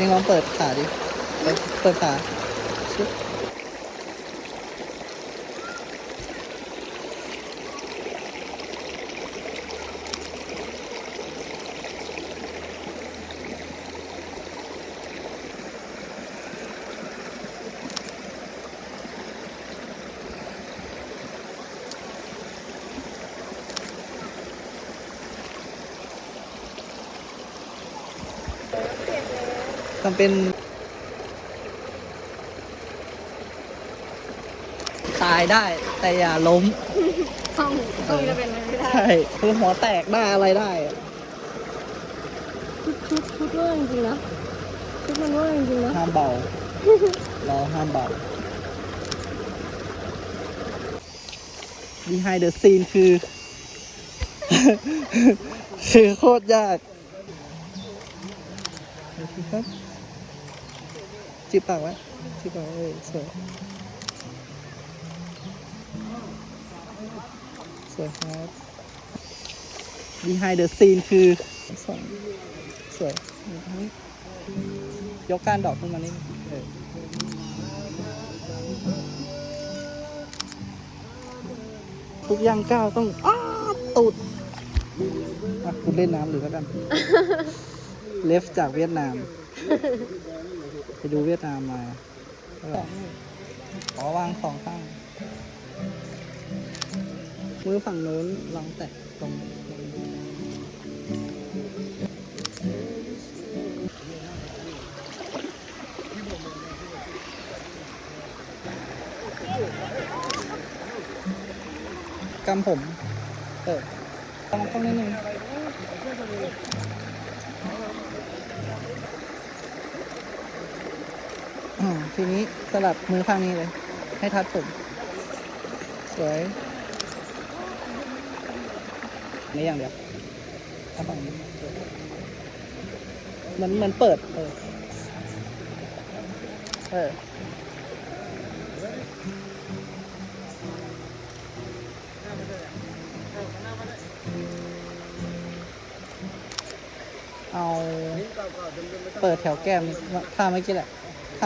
เองลองเปิดขาดิ เปิดเปิดขา ทำเป็นตายได้แต่อย่าล้มห้องห้องจะเป็นอะไรไม่ได้ใช่คือหัวแตกได้อะไรได้อะชุดชุดชุดเวอร์จริงๆนะชุดมันเวอร์จริงๆนะห้ามเบาเราห้ามเบา behind the scene คือ คือโคตรยากครับ จิบปากว้จิบปากไว้เออสวยสวยครับ behind the scene คือสองสวยยกการดอกขึ้นมานิดนึงเออทุกย่างก้าวต้องอ้าตูดคุณเล่นน้ำหรือแล้วกัน เลฟจากเวียดนาม ไปดูเวียดนามมาขอวางสองข้าง มือฝั่งโน้นลองแตะตรงกำผมเออต้องต้องนิดนึงอ่า ทีนี้สลับมือข้างนี้เลย ให้ทัดผมสวยนี่อย่างเดียวถ้าฝั่งนี้มือนมือนเปิด เออเออเอา เปิดแถวแก้มท่าเมื่อกี้แหละ